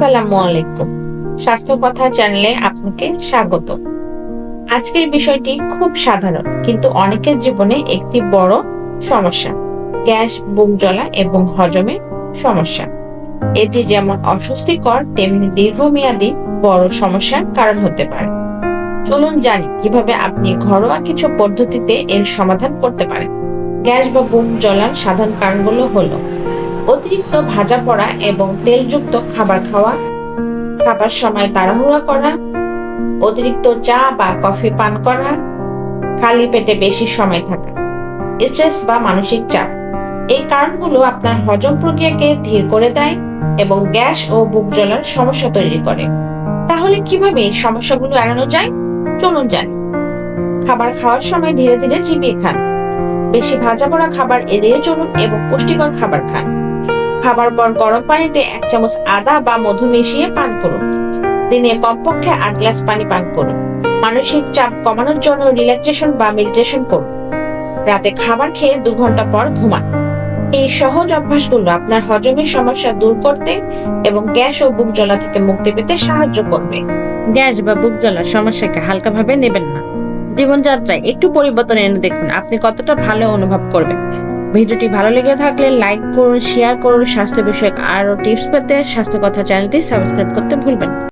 আসসালামু আলাইকুম। স্বাস্থ্য কথা চ্যানেলে আপনাকে স্বাগত। আজকের বিষয়টি খুব সাধারণ, কিন্তু অনেকের জীবনে একটি বড় সমস্যা। গ্যাস, বুক জ্বলা এবং হজমে সমস্যা। এটি যেমন অস্বস্তিকর, তেমনি দীর্ঘমেয়াদী বড় সমস্যার কারণ হতে পারে। চলুন জানি কীভাবে আপনি ঘরোয়া কিছু পদ্ধতিতে এর সমাধান করতে পারেন। গ্যাস বা বুক জ্বলার সাধারণ কারণগুলো হলো অতিরিক্ত ভাজা পড়া এবং তেলযুক্ত খাবার খাওয়া, খাবার সময় তাড়াহুড়া করা, অতিরিক্ত চা বা কফি পান করা, খালি পেটে বেশি সময় থাকা, স্ট্রেস বা মানসিক চাপ। এই কারণগুলো আপনার হজম প্রক্রিয়াকে ধীর করে দেয় এবং গ্যাস ও বুক জ্বলার সমস্যা তৈরি করে। তাহলে কীভাবে এই সমস্যাগুলো এড়ানো যায়? চলুন জানি। খাবার খাওয়ার সময় ধীরে ধীরে চিবিয়ে খান। বেশি ভাজা পড়া খাবার এড়িয়ে চলুন এবং পুষ্টিকর খাবার খান। খাবার পর গরম পানিতে এক চামচ আদা বা মধু মিশিয়ে পান করুন। দিনে কমপক্ষে আট গ্লাস পানি পান করুন। মানসিক চাপ কমানোর জন্য রিল্যাক্সেশন বা মেডিটেশন করুন। রাতে খাবার খেয়ে দু ঘণ্টা পর ঘুমান। এই সহজ অভ্যাসগুলো আপনার হজমের সমস্যা দূর করতে এবং গ্যাস ও বুক জ্বলা থেকে মুক্তি পেতে সাহায্য করবে। গ্যাস বা বুক জ্বলার সমস্যাকে হালকাভাবে নেবেন না। জীবনযাত্রায় একটু পরিবর্তন এনে দেখুন আপনি কতটা ভালো অনুভব করবেন। ভিডিওটি ভালো লেগে থাকলে লাইক করুন শেয়ার করুন, স্বাস্থ্য বিষয়ক আরও টিপস পেতে স্বাস্থ্য কথা চ্যানেলটি সাবস্ক্রাইব করতে ভুলবেন